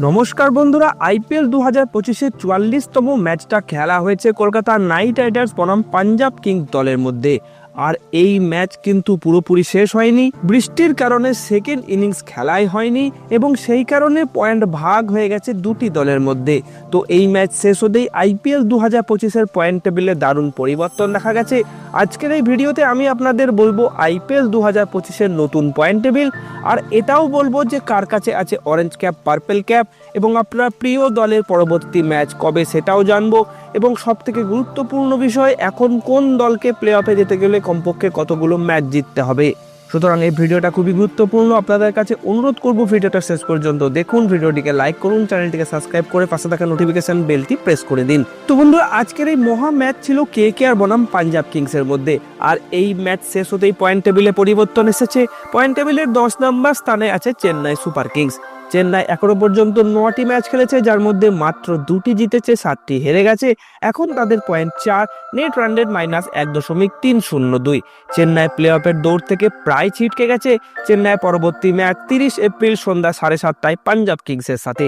নমস্কার বন্ধুরা, আইপিএল দু হাজার পঁচিশের চুয়াল্লিশতম ম্যাচটা খেলা হয়েছে কলকাতা নাইট রাইডার্স বনাম পাঞ্জাব কিংস দলের মধ্যে। আর এই ম্যাচ কিন্তু পুরোপুরি শেষ হয়নি। বৃষ্টির কারণে সেকেন্ড ইনিংস খেলাই হয়নি এবং সেই কারণে পয়েন্ট ভাগ হয়ে গেছে দুটি দলের মধ্যে। তো এই ম্যাচ শেষ হতেই আইপিএল দু হাজার পঁচিশের পয়েন্ট টেবিলে দারুণ পরিবর্তন দেখা গেছে। আজকের এই ভিডিওতে আমি আপনাদের বলব আইপিএল দু হাজার পঁচিশের নতুন পয়েন্ট টেবিল আর এটাও বলব যে কার কাছে আছে অরেঞ্জ ক্যাপ পার্পেল ক্যাপ এবং আপনার প্রিয় দলের পরবর্তী ম্যাচ কবে সেটাও জানব। এবং সব থেকে গুরুত্বপূর্ণ বিষয়, এখন কোন দলকে প্লে অফে যেতে গেলে কমপক্ষে কতগুলো ম্যাচ জিততে হবে? সুতরাং এই ভিডিওটা খুবই গুরুত্বপূর্ণ। আপনাদের কাছে অনুরোধ করব ভিডিওটা শেষ পর্যন্ত দেখুন। ভিডিওটিকে লাইক করুন চ্যানেলটিকে সাবস্ক্রাইব করে পাশে থাকা নোটিফিকেশন বেলটি প্রেস করে দিন। তো বন্ধুরা আজকের এই মহা ম্যাচ ছিল কে কে আর বনাম পাঞ্জাব কিংসের মধ্যে। আর এই ম্যাচ শেষ হতেই পয়েন্ট টেবিলে পরিবর্তন এসেছে। পয়েন্ট টেবিলের দশ নম্বর স্থানে আছে চেন্নাই সুপার কিংস। চেন্নাই এখনও পর্যন্ত নটি ম্যাচ খেলেছে, যার মধ্যে মাত্র দুটি জিতেছে, সাতটি হেরে গেছে। এখন তাদের পয়েন্ট চার নেট রান রেট মাইনাস এক দশমিক তিন শূন্য দুই। চেন্নাই প্লে অফের দৌড় থেকে প্রায় ছিটকে গেছে। চেন্নাই পরবর্তী ম্যাচ তিরিশ এপ্রিল সন্ধ্যা সাড়ে সাতটায় পাঞ্জাব কিংসের সাথে।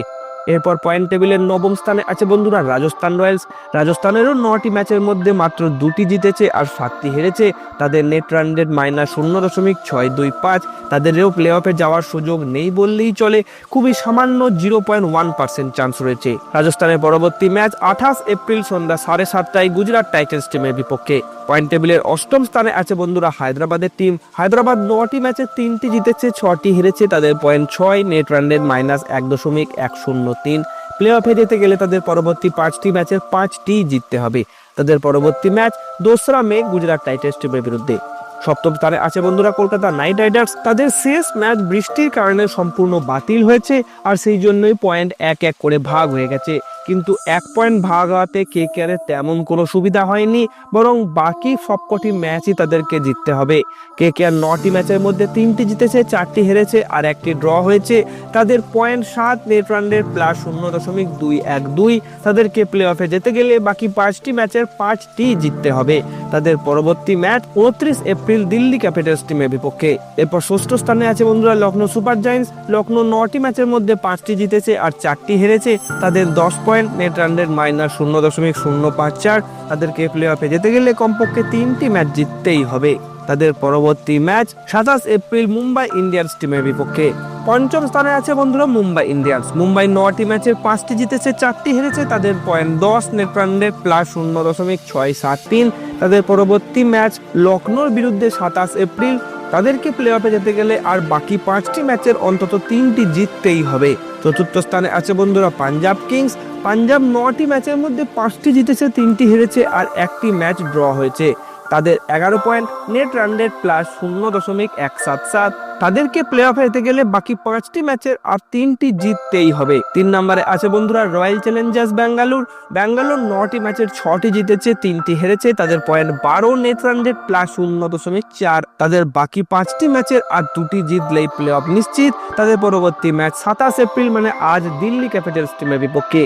এরপর পয়েন্ট টেবিলের নবম স্থানে আছে বন্ধুরা রাজস্থান রয়্যালস। রাজস্থানেরও নটি ম্যাচের মধ্যে মাত্র দুটি জিতেছে আর সাতটি হেরেছে। তাদের নেট রান রেট মাইনাস শূন্য দশমিক ছয় দুই পাঁচ। তাদেরও প্লে অফে যাওয়ার সুযোগ নেই বললেই চলে। খুবই সামান্য zero point one percent chance রয়েছে। রাজস্থানের পরবর্তী ম্যাচ আঠাশ এপ্রিল সন্ধ্যা সাড়ে সাতটায় গুজরাট টাইটেন্স টিমের বিপক্ষে। পয়েন্ট টেবিলের অষ্টম স্থানে আছে বন্ধুরা হায়দ্রাবাদের টিম হায়দ্রাবাদ নটি ম্যাচে তিনটি জিতেছে, ছটি হেরেছে। তাদের পয়েন্ট ছয় নেট রান রেট মাইনাস এক দশমিক এক শূন্য তিন। প্লে অফে যেতে গেলে তাদের পরবর্তী পাঁচটি ম্যাচের পাঁচটি জিততে হবে। তাদের পরবর্তী ম্যাচ দোসরা মে, গুজরাট টাইটার্স টিমের বিরুদ্ধে। সপ্তম স্থানে আছে বন্ধুরা কলকাতা নাইট রাইডার্স। তাদের শেষ ম্যাচ বৃষ্টির কারণে সম্পূর্ণ বাতিল হয়েছে, আর সেই জন্যই পয়েন্ট এক এক করে ভাগ হয়ে গেছে। কিন্তু এক পয়েন্ট ভাগ হওয়াতে কে কেয়ারের তেমন কোনো সুবিধা হয়নি, বরং বাকি সবকটি ম্যাচই তাদেরকে জিততে হবে। কে কেয়ার নটি ম্যাচের মধ্যে তিনটি জিতেছে, চারটি হেরেছে আর একটি ড্র হয়েছে। তাদের পয়েন্ট সাত নেট রানের প্লাস শূন্য দশমিক দুই এক দুই। তাদেরকে প্লে অফে যেতে গেলে বাকি পাঁচটি ম্যাচের পাঁচটি জিততে হবে। তাদের পরবর্তী ম্যাচ উনত্রিশ এপ্রিল দিল্লি ক্যাপিটালস টিমের বিপক্ষে। এরপর ষষ্ঠ স্থানে আছে বন্ধুরা লখনৌ সুপার জায়ান্টস লখনৌ নটি ম্যাচের মধ্যে পাঁচটি জিতেছে আর চারটি হেরেছে। তাদের দশ point net run rate minus শূন্য দশমিক শূন্য পাঁচ চার। তাদেরকে প্লে অফে যেতে গেলে কমপক্ষে তিনটি ম্যাচ জিততেই হবে। তাদের পরবর্তী ম্যাচ সাতাশ এপ্রিল মুম্বাই ইন্ডিয়ান্স টিমের বিপক্ষে। পঞ্চম স্থানে আছে বন্ধুরা মুম্বাই ইন্ডিয়ান্স। মুম্বাই নটি ম্যাচে পাঁচটি জিতেছে, চারটি হেরেছে। তাদের পয়েন্ট দশ, নেট রান রেট প্লাস শূন্য দশমিক ছয় সাত তিন। তাদের পরবর্তী ম্যাচ লখনৌর বিরুদ্ধে সাতাশ এপ্রিল তাদেরকে প্লে অফে যেতে গেলে আর বাকি পাঁচটি ম্যাচের অন্তত তিনটি জিততেই হবে। চতুর্থ স্থানে আছে বন্ধুরা পাঞ্জাব কিংস। পাঞ্জাব নটি ম্যাচের মধ্যে পাঁচটি জিতেছে, তিনটি হেরেছে আর একটি ম্যাচ ড্র হয়েছে। তাদের এগারো point, net run rate plus শূন্য দশমিক এক সাত। সাত তাদেরকে প্লে অফে যেতে গেলে বাকি পাঁচটি ম্যাচের আর তিনটি জিততেই হবে। তিন নম্বরে আছে বন্ধুরা রয়্যাল চ্যালেঞ্জার্স ব্যাঙ্গালোর ব্যাঙ্গালোর নটি ম্যাচের ছটি জিতেছে, তিনটি হেরেছে। তাদের পয়েন্ট বারো, নেট রান রেট প্লাস শূন্য দশমিক চার। তাদের বাকি পাঁচটি ম্যাচের আর দুটি জিতলেই প্লে অফ নিশ্চিত। তাদের পরবর্তী ম্যাচ সাতাশ এপ্রিল মানে আজ দিল্লি ক্যাপিটালস টিমের বিপক্ষে।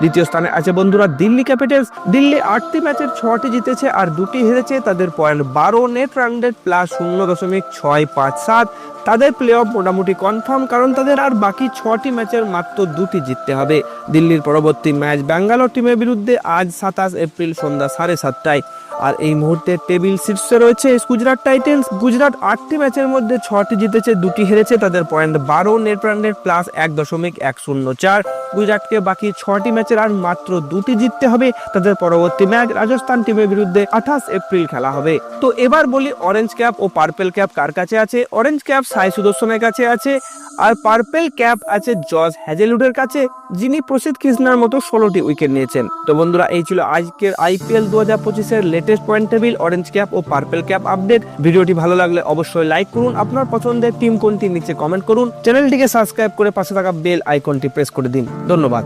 দ্বিতীয় স্থানে আছে বন্ধুরা দিল্লি ক্যাপিটালস। দিল্লি আটটি ম্যাচের ছটি জিতেছে আর দুটি হেরেছে। তাদের পয়েন্ট বারো নেট রান রেট প্লাস শূন্য দশমিক ছয় পাঁচ সাত। তাদের প্লে অফ মোটামুটি কনফার্ম, কারণ তাদের আর বাকি ছটি ম্যাচের মাত্র দুটি জিততে হবে। দিল্লির পরবর্তী ম্যাচ ব্যাঙ্গালোর টিমের বিরুদ্ধে আজ সাতাশ এপ্রিল সন্ধ্যা সাড়ে সাতটায়। আর এই মুহূর্তে টেবিল শীর্ষে রয়েছে গুজরাট টাইটেন্স। গুজরাট আটটি ম্যাচের মধ্যে ছটি জিতেছে, দুটি হেরেছে। তাদের পয়েন্ট বারো নেট রান প্লাস এক দশমিক এক শূন্য চার। গুজরাটকে বাকি ছটি ম্যাচের আর মাত্র দুটি জিততে হবে। তাদের পরবর্তী ম্যাচ রাজস্থান টিমের বিরুদ্ধে আঠাশ এপ্রিল খেলা হবে। তো এবার বলি অরেঞ্জ ক্যাপ ও পার্পেল ক্যাপ কার কাছে আছে? অরেঞ্জ ক্যাপ সাই সুদর্শনের কাছে আছে আর পার্পেল ক্যাপ আছে জজ হ্যাজেলুডের কাছে, যিনি প্রসিদ্ধ কৃষ্ণার মতো ষোলোটি উইকেট নিয়েছেন। তো বন্ধুরা, এই ছিল আজকের আইপিএল দু হাজার পঁচিশের latest point table orange cap ও পার্পেল ক্যাপ আপডেট ভিডিওটি ভালো লাগলে অবশ্যই লাইক করুন। আপনার পছন্দের টিম কোনটি নিচে কমেন্ট করুন। চ্যানেলটিকে সাবস্ক্রাইব করে পাশে থাকা বেল আইকনটি প্রেস করে দিন। ধন্যবাদ।